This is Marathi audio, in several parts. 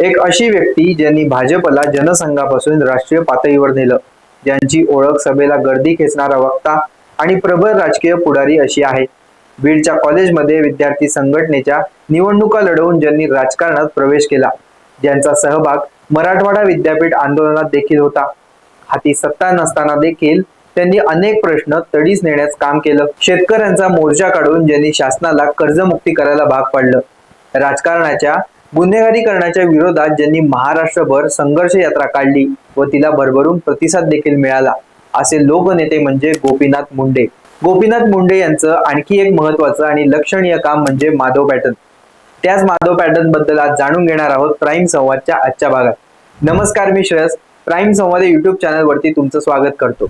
एक अशी व्यक्ती ज्यांनी भाजपला जनसंघापासून राष्ट्रीय पातळीवर नेलं ज्यांची ओळख सभेला गर्दी खेचणारा वक्ता आणि प्रबळ राजकीय पुढारी अशी आहे. बीडच्या कॉलेजमध्ये विद्यार्थी संघटनेच्या निवडणुका लढवून ज्यांनी राजकारणात प्रवेश केला ज्यांचा सहभाग मराठवाडा विद्यापीठ आंदोलनात देखील होता. हाती सत्ता नसताना देखील त्यांनी अनेक प्रश्न तडीस नेण्यास काम केलं. शेतकऱ्यांचा मोर्चा काढून ज्यांनी शासनाला कर्जमुक्ती करायला भाग पाडलं. राजकारणाच्या गुन्हेगारीकरणाच्या विरोधात ज्यांनी महाराष्ट्रभर संघर्ष यात्रा काढली व तिला भरभरून प्रतिसाद देखील मिळाला असे लोकनेते म्हणजे गोपीनाथ मुंडे. गोपीनाथ मुंडे यांचं आणखी एक महत्वाचं आणि लक्षणीय काम म्हणजे माधव पॅटर्न. त्याच माधव पॅटर्नबद्दल आज जाणून घेणार आहोत प्राईम संवादच्या आजच्या भागात. नमस्कार मी Shreyas. Prime Samvad YouTube channel वरती तुमचं स्वागत करतो.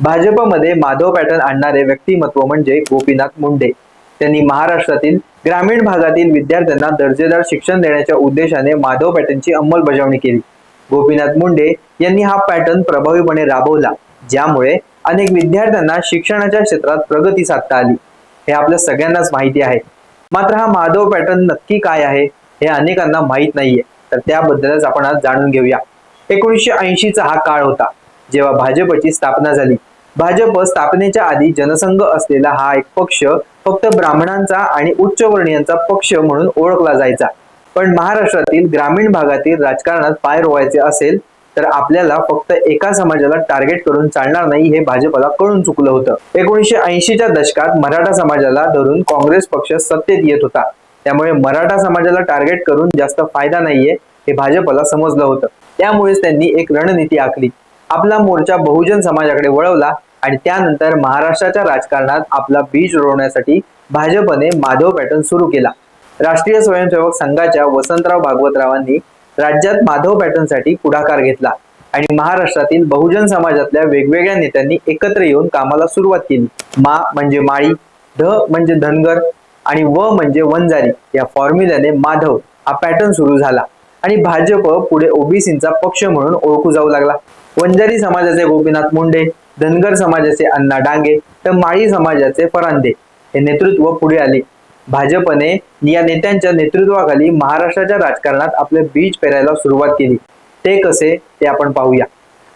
भाजपमध्ये माधव पॅटर्न आणणारे व्यक्तिमत्व म्हणजे गोपीनाथ मुंडे. त्यांनी महाराष्ट्रातील ग्रामीण भागातील विद्यार्थ्यांना दर्जेदार शिक्षण देण्याच्या उद्देशाने माधव पॅटर्नची अंमलबजावणी केली. गोपीनाथ मुंडे यांनी हा पॅटर्न प्रभावीपणे राबवला ज्यामुळे अनेक विद्यार्थ्यांना शिक्षणाच्या क्षेत्रात प्रगती साधता आली. हे आपल्या सगळ्यांनाच माहिती आहे. मात्र हा माधव पॅटर्न नक्की काय आहे हे अनेकांना माहीत नाहीये. तर त्याबद्दलच आपण आज जाणून घेऊया. एकोणीसशे ऐंशीचा हा काळ होता जेव्हा भाजपची स्थापना झाली. भाजप स्थापनेच्या आधी जनसंघ असलेला हा एक पक्ष फक्त ब्राह्मणांचा आणि उच्चवर्णीयांचा पक्ष म्हणून ओळखला जायचा. पण महाराष्ट्रातील ग्रामीण भागातील राजकारणात पाय रोवायचे असेल तर आपल्याला फक्त एका समाजाला टार्गेट करून चालणार नाही हे भाजपला कळून चुकलं होतं. एकोणीसशे ऐंशीच्या दशकात मराठा समाजाला धरून काँग्रेस पक्ष सत्तेत येत होता. त्यामुळे मराठा समाजाला टार्गेट करून जास्त फायदा नाहीये हे भाजपला समजलं होतं. त्यामुळेच त्यांनी एक रणनीती आखली. आपला मोर्चा बहुजन समाजाकडे वळवला आणि त्यानंतर महाराष्ट्राच्या राजकारणात आपला बीज रोवण्यासाठी भाजपने माधव पॅटर्न सुरू केला. राष्ट्रीय स्वयंसेवक संघाच्या वसंतराव भागवतरावांनी राज्यात माधव पॅटर्नसाठी पुढाकार घेतला आणि महाराष्ट्रातील बहुजन समाजातल्या वेगवेगळ्या नेत्यांनी एकत्र येऊन कामाला सुरुवात केली. मा म्हणजे माळी ध म्हणजे धनगर आणि व म्हणजे वंजारी या फॉर्म्युल्याने माधव हा पॅटर्न सुरू झाला आणि भाजप पुढे ओबीसींचा पक्ष म्हणून ओळखू जाऊ लागला. वंजारी समाजाचे गोपीनाथ मुंडे धनगर समाजाचे अण्णा डांगे तर माळी समाजाचे फरांदे हे नेतृत्व पुढे आले. भाजपने या नेत्यांच्या नेतृत्वाखाली महाराष्ट्राच्या राजकारणात आपले बीज पेरायला सुरुवात केली. ते कसे ते आपण पाहूया.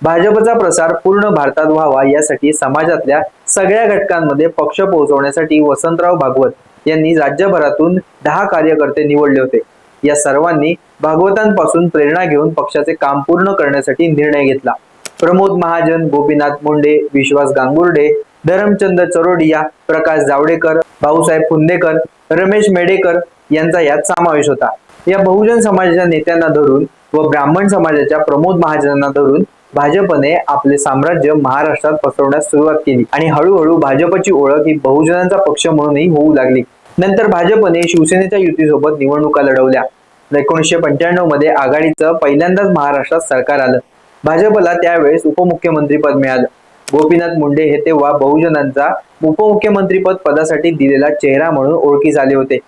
भाजपचा प्रसार पूर्ण भारतात व्हावा यासाठी समाजातल्या सगळ्या घटकांमध्ये पक्ष पोहोचवण्यासाठी वसंतराव भागवत यांनी राज्यभरातून दहा कार्यकर्ते निवडले होते. या सर्वांनी भागवतांपासून प्रेरणा घेऊन पक्षाचे काम पूर्ण करण्यासाठी निर्णय घेतला. प्रमोद महाजन गोपीनाथ मुंडे विश्वास गांगुर्डे धरमचंद चरोडिया प्रकाश जावडेकर भाऊसाहेब फुंदेकर रमेश मेडेकर यांचा यात समावेश होता. या बहुजन समाजाच्या नेत्यांना धरून व ब्राह्मण समाजाच्या प्रमोद महाजनांना धरून भाजपने आपले साम्राज्य महाराष्ट्रात पसरवण्यास सुरुवात केली आणि हळूहळू भाजपची ओळख ही बहुजनांचा पक्ष म्हणूनही होऊ लागली. नंतर भाजपने शिवसेनेच्या युतीसोबत निवडणुका लढवल्या. एकोणीसशे पंच्याण्णवमध्ये आघाडीचं पहिल्यांदाच महाराष्ट्रात सरकार आलं. भाजपला त्यावेळेस उपमुख्यमंत्रीपद मिळालं. गोपीनाथ मुंडे हे तेव्हा बहुजनांचा उपमुख्यमंत्रीपद पदासाठी दिलेला चेहरा म्हणून ओळखी झाले होते.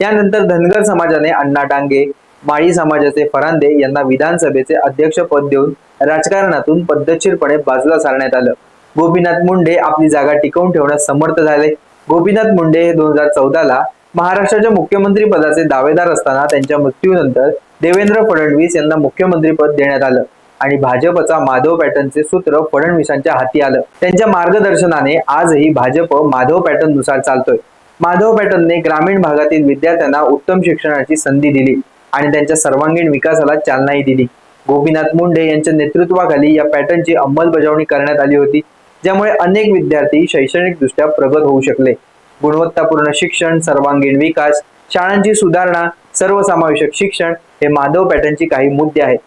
त्यानंतर धनगर समाजाने अण्णा डांगे माळी समाजाचे फरांदे यांना विधानसभेचे अध्यक्षपद देऊन राजकारणातून पद्धतशीरपणे बाजूला सारण्यात आलं. गोपीनाथ मुंडे आपली जागा टिकवून ठेवण्यास समर्थ झाले. गोपीनाथ मुंडे हे दोन हजार चौदाला महाराष्ट्राच्या मुख्यमंत्री पदाचे दावेदार असताना त्यांच्या मृत्यूनंतर देवेंद्र फडणवीस यांना मुख्यमंत्रीपद देण्यात आलं. आणि भाजपचा माधव पॅटर्नचे सूत्र फडणवीसांच्या हाती आलं. त्यांच्या मार्गदर्शनाने आजही भाजप माधव पॅटर्ननुसार चालतोय. माधव पॅटर्नने ग्रामीण भागातील विद्यार्थ्यांना उत्तम शिक्षणाची संधी दिली आणि त्यांच्या सर्वांगीण विकासाला चालनाही दिली. गोपीनाथ मुंडे यांच्या नेतृत्वाखाली या पॅटर्नची अंमलबजावणी करण्यात आली होती ज्यामुळे अनेक विद्यार्थी शैक्षणिकदृष्ट्या प्रगत होऊ शकले. गुणवत्तापूर्ण शिक्षण सर्वांगीण विकास शाळांची सुधारणा सर्वसमावेशक शिक्षण हे माधव पॅटर्नची काही मुद्दे आहेत.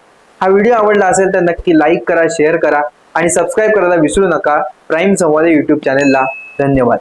हा व्हिडिओ आवडला असेल तर नक्की लाईक करा शेअर करा आणि सबस्क्राईब करायला विसरू नका. प्राईम संवाद युट्यूब चॅनेलला धन्यवाद.